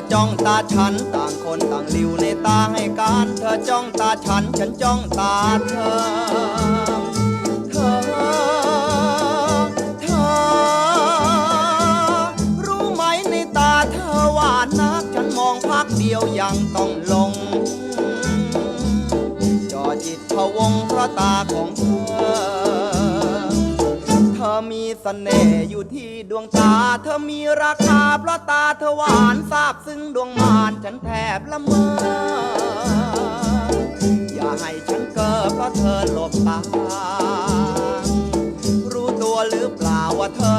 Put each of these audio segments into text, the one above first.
อเธอจ้องตาฉันต่างคนต่างหลิวในตาให้การ เธอจ้องตาฉัน ฉันจ้องตาเธอ เธอ เธอ รู้ไหมในตาเธอหวานนัก ฉันมองพักเดียวยังต้องลง จอจิตพะวงเพราะตาของเธอ เธอมีเสน่ห์อยู่ที่ดวงตา เธอมีราคาเพราะตาเธอหวานซาบซึ้งดวงมานฉันแทบละเมอ อย่าให้ฉันเกิดเพราะเธอหลบตา รู้ตัวหรือเปล่าว่าเธอ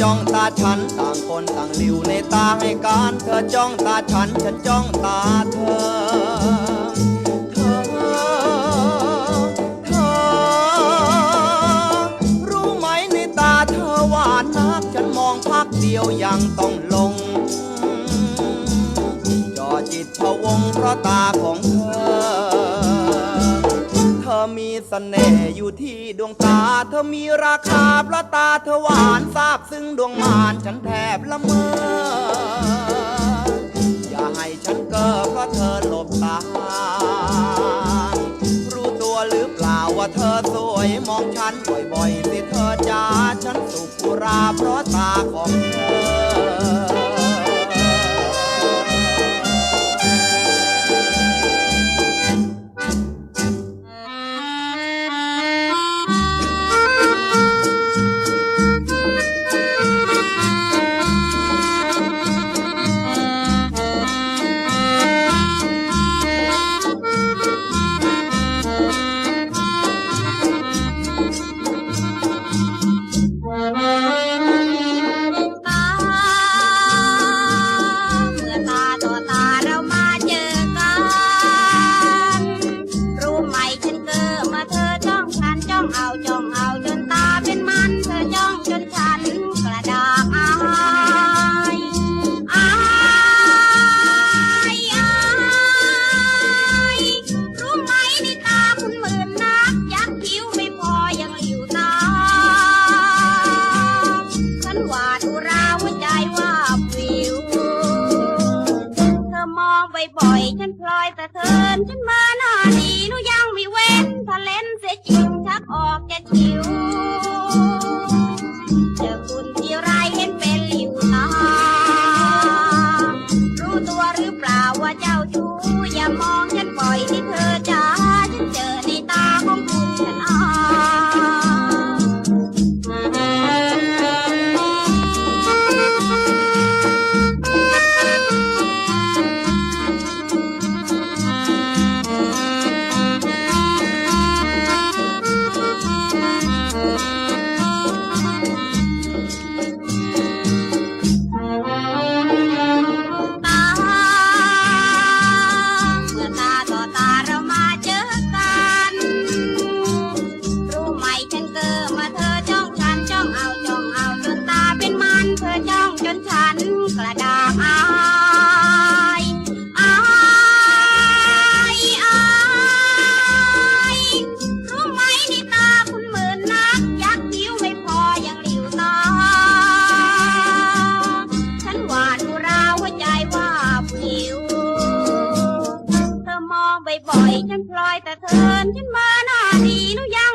จ้องตาฉันต่างคนต่างหลิวในตาให้การ เธอจ้องตาฉัน ฉันจ้องตาเธอ เธอ เธอ รู้ไหมในตาเธอหวานนัก ฉันมองพักเดียวยังต้องลง จอจิตพะวงเพราะตาของ เธอมีเสน่ห์อยู่ที่ดวงตา เธอมีราคาเพราะตาเธอหวานซาบซึ้งดวงมานฉันแทบละเมอ อย่าให้ฉันเกิดเพราะเธอหลบตา รู้ตัวหรือเปล่าว่าเธอสวยมองฉันบ่อยๆสิเธอจ้าฉันสุขุราเพราะตาของเธอ ฉันหวาดอุราหัวใจว่าบวิว เธอมองบ่อยๆฉันพลอยแต่เทินฉันมาหน้าดีหนูยังไม่เว้นถ้าเล่นเสียจริงชักออกแกคิวเจอคุณที่ไรเห็นเป็นหลิวตารู้ตัวหรือเปล่าว่าเจ้าชู้อย่ามองฉันบ่อยที่เธอจ้า บ่อยๆฉันพลอยแต่เธอฉันมาหน้าดีนุยา